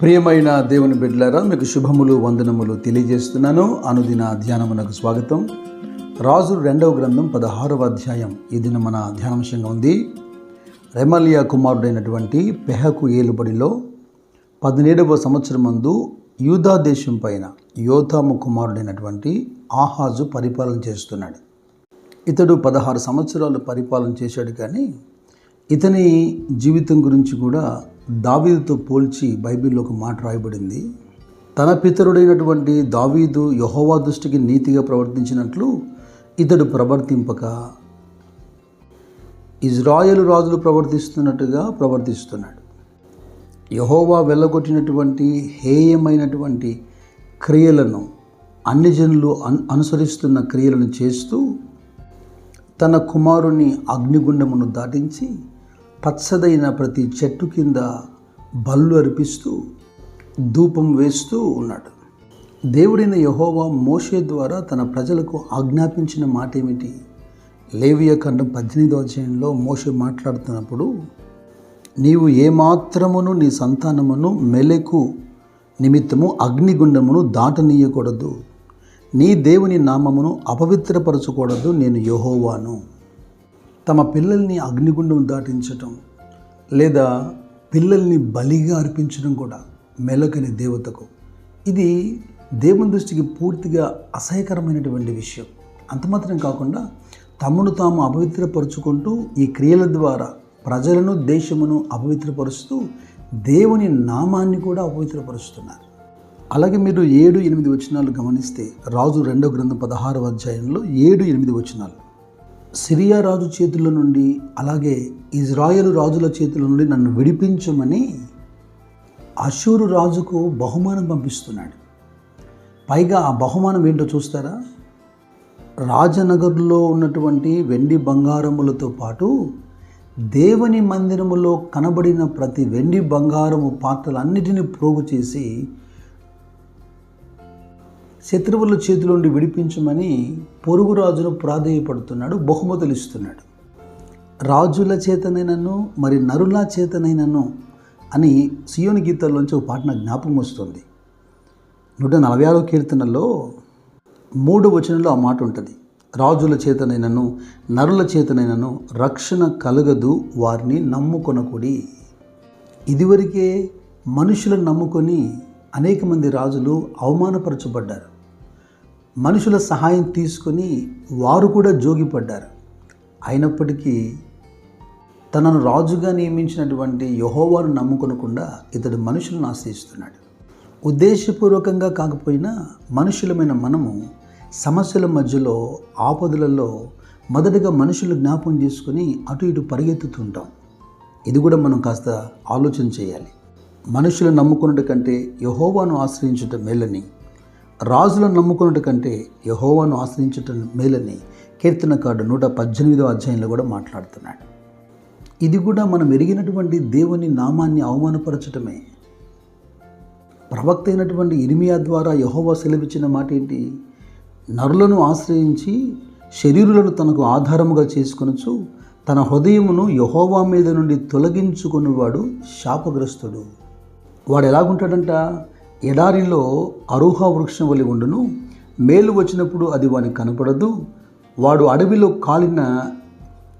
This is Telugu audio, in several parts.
ప్రియమైన దేవుని బిడ్డలారా మీకు శుభములు వందనములు తెలియజేస్తున్నాను. అనుదిన ధ్యానమునకు స్వాగతం. రాజు రెండవ గ్రంథం పదహారవ అధ్యాయం. ఈ దిన మన ధ్యానాంశంగా ఉంది. రెమలియా కుమారుడైనటువంటి పెహకు ఏలుబడిలో పదిహేడవ సంవత్సరం మందు యూదా దేశం పైన యోధాము కుమారుడైనటువంటి ఆహాజు పరిపాలన చేస్తున్నాడు. ఇతడు పదహారు సంవత్సరాలు పరిపాలన చేశాడు కానీ ఇతని జీవితం గురించి కూడా దావీదుతో పోల్చి బైబిల్లో ఒక మాట రాయబడింది. తన పితరుడైనటువంటి దావీదు యహోవా దృష్టికి నీతిగా ప్రవర్తించినట్లు ఇతడు ప్రవర్తింపక ఇజ్రాయెల్ రాజులు ప్రవర్తిస్తున్నట్టుగా ప్రవర్తిస్తున్నాడు. యహోవా వెళ్ళగొట్టినటువంటి హేయమైనటువంటి క్రియలను అన్ని జనులు అను అనుసరిస్తున్న క్రియలను చేస్తూ తన కుమారుని అగ్నిగుండమును దాటించి పచ్చదైన ప్రతి చెట్టు కింద బళ్ళు అర్పిస్తూ ధూపం వేస్తూ ఉన్నాడు. దేవుడైన యహోవా మోషే ద్వారా తన ప్రజలకు ఆజ్ఞాపించిన మాట ఏమిటి లేవియ ఖండం పద్దెనిమిదో అధ్యాయంలో మోషే మాట్లాడుతున్నప్పుడు నీవు ఏమాత్రమును నీ సంతానమును మెలకు నిమిత్తము అగ్నిగుండమును దాటనీయకూడదు. నీ దేవుని నామమును అపవిత్రపరచకూడదు నేను యహోవాను. తమ పిల్లల్ని అగ్నిగుండం దాటించటం లేదా పిల్లల్ని బలిగా అర్పించడం కూడా మెలకని దేవతకు. ఇది దేవుని దృష్టికి పూర్తిగా అసహ్యకరమైనటువంటి విషయం. అంత మాత్రం కాకుండా తమను తాము అపవిత్రపరుచుకుంటూ ఈ క్రియల ద్వారా ప్రజలను దేశమును అపవిత్రపరుస్తూ దేవుని నామాన్ని కూడా అపవిత్రపరుస్తున్నారు. అలాగే మీరు ఏడు ఎనిమిది వచనాలు గమనిస్తే రాజు రెండో గ్రంథం పదహారవ అధ్యాయంలో ఏడు ఎనిమిది వచనాలు. సిరియా రాజు చేతుల నుండి అలాగే ఇజ్రాయెల్ రాజుల చేతుల నుండి నన్ను విడిపించమని అశూరు రాజుకు బహుమానం పంపిస్తున్నాడు. పైగా ఆ బహుమానం ఏంటో చూస్తారా? రాజనగర్లో ఉన్నటువంటి వెండి బంగారములతో పాటు దేవుని మందిరములో కనబడిన ప్రతి వెండి బంగారము పాత్రలన్నిటినీ ప్రోగు చేసి శత్రువుల చేతిలోండి విడిపించమని పొరుగు రాజును ప్రాధేయపడుతున్నాడు బహుమతులు ఇస్తున్నాడు రాజుల చేతనైనను మరి నరుల చేతనైనను అని సియోని గీతాల్లోంచి ఒక పాట నాకు జ్ఞాపకం వస్తుంది. నూట నలభై ఆరో కీర్తనలో మూడు వచనంలో ఆ మాట ఉంటుంది. రాజుల చేతనైనను నరుల చేతనైనను రక్షణ కలగదు వారిని నమ్ముకొనకుడి. ఇదివరకే మనుషులను నమ్ముకొని అనేక మంది రాజులు అవమానపరచబడ్డారు. మనుషుల సహాయం తీసుకొని వారు కూడా జోగిపడ్డారు. అయినప్పటికీ తనను రాజుగా నియమించినటువంటి యహోవాను నమ్ముకొనకుండా ఇతడు మనుషులను ఆశ్రయిస్తున్నాడు. ఉద్దేశపూర్వకంగా కాకపోయినా మనుషులమైన మనము సమస్యల మధ్యలో ఆపదలలో మొదటగా మనుషులు జ్ఞాపం చేసుకుని అటు ఇటు పరిగెత్తుతుంటాం. ఇది కూడా మనం కాస్త ఆలోచన చేయాలి. మనుషులను నమ్ముకున్నట్టు కంటే యహోవాను ఆశ్రయించటం మేలని రాజులను నమ్ముకున్నట్టు కంటే యహోవాను ఆశ్రయించటం మేలని కీర్తనకారుడు నూట పద్దెనిమిదో అధ్యాయంలో కూడా మాట్లాడుతున్నాడు. ఇది కూడా మనం ఎరిగినటువంటి దేవుని నామాన్ని అవమానపరచటమే. ప్రవక్త అయినటువంటి ఇరిమియా ద్వారా యహోవా సెలవిచ్చిన మాట ఏంటి? నరులను ఆశ్రయించి శరీరులను తనకు ఆధారముగా చేసుకొనొచ్చు తన హృదయమును యహోవా మీద నుండి తొలగించుకునేవాడు శాపగ్రస్తుడు. వాడు ఎలాగుంటాడంట? ఎడారిలో అరుహ వృక్షం వలి ఉండును. మేలు వచ్చినప్పుడు అది వానికి కనపడదు. వాడు అడవిలో కాలిన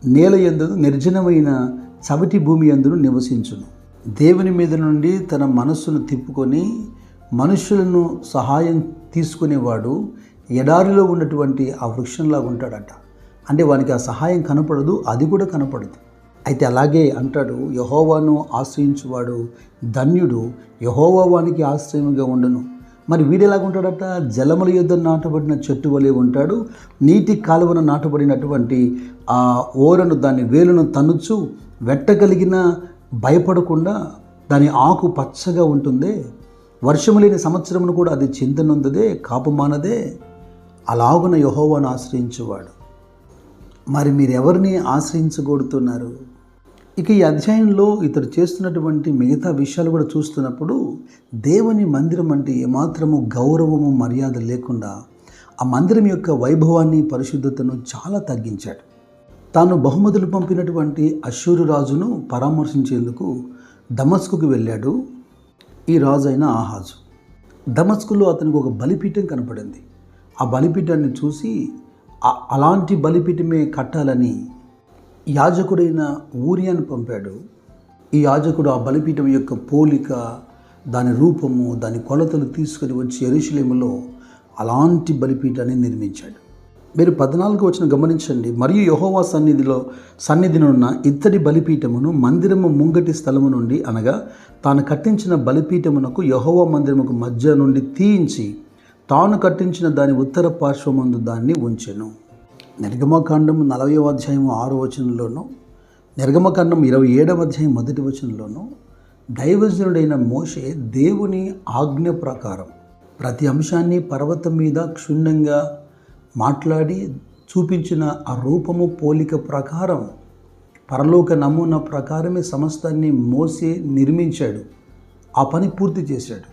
నేల ఎందు నిర్జనమైన చవిటి భూమి ఎందును నివసించును. దేవుని మీద నుండి తన మనస్సును తిప్పుకొని మనుషులను సహాయం తీసుకునేవాడు ఎడారిలో ఉన్నటువంటి ఆ వృక్షంలాగా ఉంటాడట. అంటే వానికి ఆ సహాయం కనపడదు అది కూడా కనపడదు. అయితే అలాగే అంటాడు యహోవాను ఆశ్రయించువాడు ధన్యుడు యహోవా వానికి ఆశ్రయముగా ఉండను. మరి వీడు ఎలాగుంటాడట జలముల యుద్ధ నాటబడిన చెట్టు వలె ఉంటాడు. నీటి కాలువన నాటబడినటువంటి ఆ ఓరను దాని వేలును తనుచు వెట్టగలిగిన భయపడకుండా దాని ఆకు పచ్చగా ఉంటుందే. వర్షము లేని సంవత్సరమును కూడా అది చింతనుందదే కాపుమానదే. అలాగున యహోవాను ఆశ్రయించువాడు. మరి మీరెవరిని ఆశ్రయించగోడుతున్నారు? ఇక ఈ అధ్యాయంలో ఇతడు చేస్తున్నటువంటి మిగతా విషయాలు కూడా చూస్తున్నప్పుడు దేవుని మందిరం అంటే ఏమాత్రము గౌరవము మర్యాద లేకుండా ఆ మందిరం యొక్క వైభవాన్ని పరిశుద్ధతను చాలా తగ్గించాడు. తాను బహుమతులు పంపినటువంటి అశ్వరు రాజును పరామర్శించేందుకు దమస్కుకు వెళ్ళాడు ఈ రాజు అయిన ఆహాజు. దమస్కులో అతనికి ఒక బలిపీఠం కనపడింది. ఆ బలిపీఠాన్ని చూసి అలాంటి బలిపీఠమే కట్టాలని యాజకుడైన ఊరియాను పంపాడు. ఈ యాజకుడు ఆ బలిపీఠం యొక్క పోలిక దాని రూపము దాని కొలతలు తీసుకుని వచ్చి ఎరుశలేములో అలాంటి బలిపీఠాన్ని నిర్మించాడు. మీరు పద్నాలుగు వచ్చిన గమనించండి. మరియు యహోవా సన్నిధిలో సన్నిధినున్న ఇత్తడి బలిపీఠమును మందిరము ముంగటి స్థలము నుండి అనగా తాను కట్టించిన బలిపీఠమునకు యహోవా మందిరముకు మధ్య నుండి తీయించి తాను కట్టించిన దాని ఉత్తర పార్శ్వమందు దాన్ని ఉంచెను. నిర్గమకాండము నలభై అధ్యాయం ఆరు వచనంలోనూ నిర్గమకాండం ఇరవై ఏడవ అధ్యాయం మొదటి వచనంలోనూ దైవజనుడైన మోషే దేవుని ఆజ్ఞ ప్రకారం ప్రతి అంశాన్ని పర్వతం మీద క్షుణ్ణంగా మాట్లాడి చూపించిన ఆ రూపము పోలిక ప్రకారం పరలోక నమూనా ప్రకారమే సమస్తాన్ని మోసే నిర్మించాడు ఆ పని పూర్తి చేశాడు.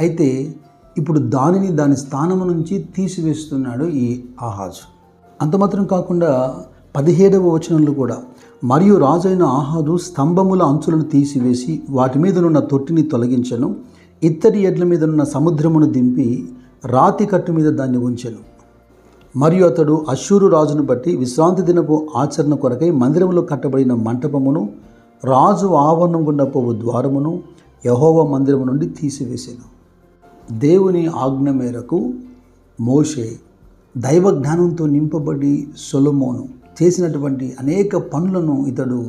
అయితే ఇప్పుడు దానిని దాని స్థానము నుంచి తీసివేస్తున్నాడు ఈ ఆహాజు. అంత మాత్రం కాకుండా పదిహేడవ వచనంలో కూడా మరియు రాజైన ఆహాదు స్తంభముల అంచులను తీసివేసి వాటి మీదనున్న తొట్టిని తొలగించను. ఇత్తడి ఎడ్ల మీదనున్న సముద్రమును దింపి రాతి కట్టు మీద దాన్ని ఉంచెను. మరియు అతడు అశ్షూరు రాజును బట్టి విశ్రాంతి దినపు ఆచరణ కొరకై మందిరంలో కట్టబడిన మంటపమును రాజు ఆవరణం గుండా పోవు ద్వారమును యహోవ మందిరము నుండి తీసివేసాను. దేవుని ఆజ్ఞ మేరకు మోషే దైవ జ్ఞానంతో నింపబడి సొలమోను చేసినటువంటి అనేక పనులను ఇతడు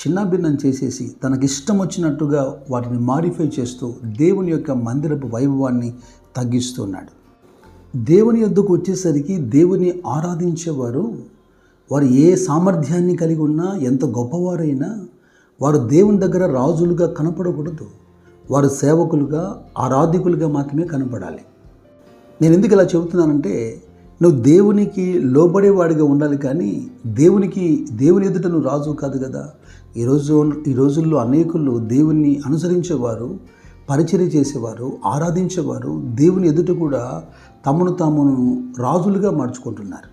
చిన్నభిన్నం చేసేసి తనకి ఇష్టం వచ్చినట్టుగా వాటిని మాడిఫై చేస్తూ దేవుని యొక్క మందిరపు వైభవాన్ని తగ్గిస్తున్నాడు. దేవుని యొద్దకు వచ్చేసరికి దేవుని ఆరాధించేవారు వారు ఏ సామర్థ్యాన్ని కలిగి ఉన్నా ఎంత గొప్పవారైనా వారు దేవుని దగ్గర రాజులుగా కనపడకూడదు. వారు సేవకులుగా ఆరాధికులుగా మాత్రమే కనపడాలి. నేను ఎందుకు ఇలా చెబుతున్నానంటే నువ్వు దేవునికి లోబడేవాడిగా ఉండాలి కానీ దేవునికి దేవుని ఎదుట నువ్వు రాజు కాదు కదా. ఈరోజు ఈ రోజుల్లో అనేకులు దేవుణ్ణి అనుసరించేవారు పరిచర్య చేసేవారు ఆరాధించేవారు దేవుని ఎదుట కూడా తమను తామును రాజులుగా మార్చుకుంటున్నారు.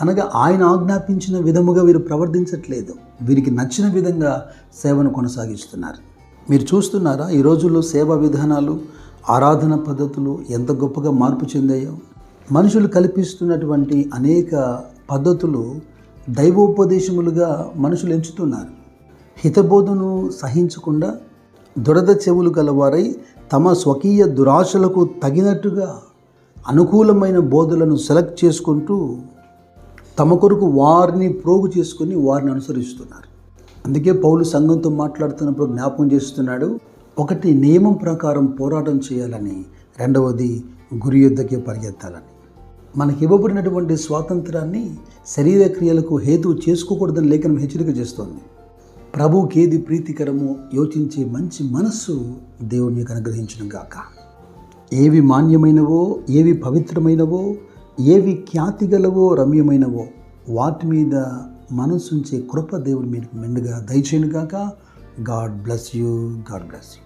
అనగా ఆయన ఆజ్ఞాపించిన విధముగా వీరు ప్రవర్తించట్లేదు. వీరికి నచ్చిన విధంగా సేవను కొనసాగిస్తున్నారు. మీరు చూస్తున్నారా ఈ రోజుల్లో సేవా విధానాలు ఆరాధన పద్ధతులు ఎంత గొప్పగా మార్పు చెందాయో? మనుషులు కల్పిస్తున్నటువంటి అనేక పద్ధతులు దైవోపదేశములుగా మనుషులు ఎంచుతున్నారు. హితబోధను సహించకుండా దురద చెవులు గలవారై తమ స్వకీయ దురాశలకు తగినట్టుగా అనుకూలమైన బోధలను సెలెక్ట్ చేసుకుంటూ తమ కొరకు వారిని ప్రోగు చేసుకుని వారిని అనుసరిస్తున్నారు. అందుకే పౌలు సంఘంతో మాట్లాడుతున్నప్పుడు జ్ఞాపకం చేస్తున్నాడు ఒకటి నియమం ప్రకారం పోరాటం చేయాలని రెండవది గురి యుద్ధకే పరిగెత్తాలని. మనకి ఇవ్వబడినటువంటి స్వాతంత్రాన్ని శరీర క్రియలకు హేతువు చేసుకోకూడదని లేఖనం హెచ్చరిక చేస్తోంది. ప్రభువుకి ఏది ప్రీతికరమో యోచించే మంచి మనస్సు దేవుని యొక్క అనుగ్రహించడం గాక. ఏవి మాన్యమైనవో ఏవి పవిత్రమైనవో ఏవి ఖ్యాతిగలవో రమ్యమైనవో వాటి మీద మనసుంచే కృప దేవుడు మీకు మెండుగా దయచేయను గాక. God bless you God bless you.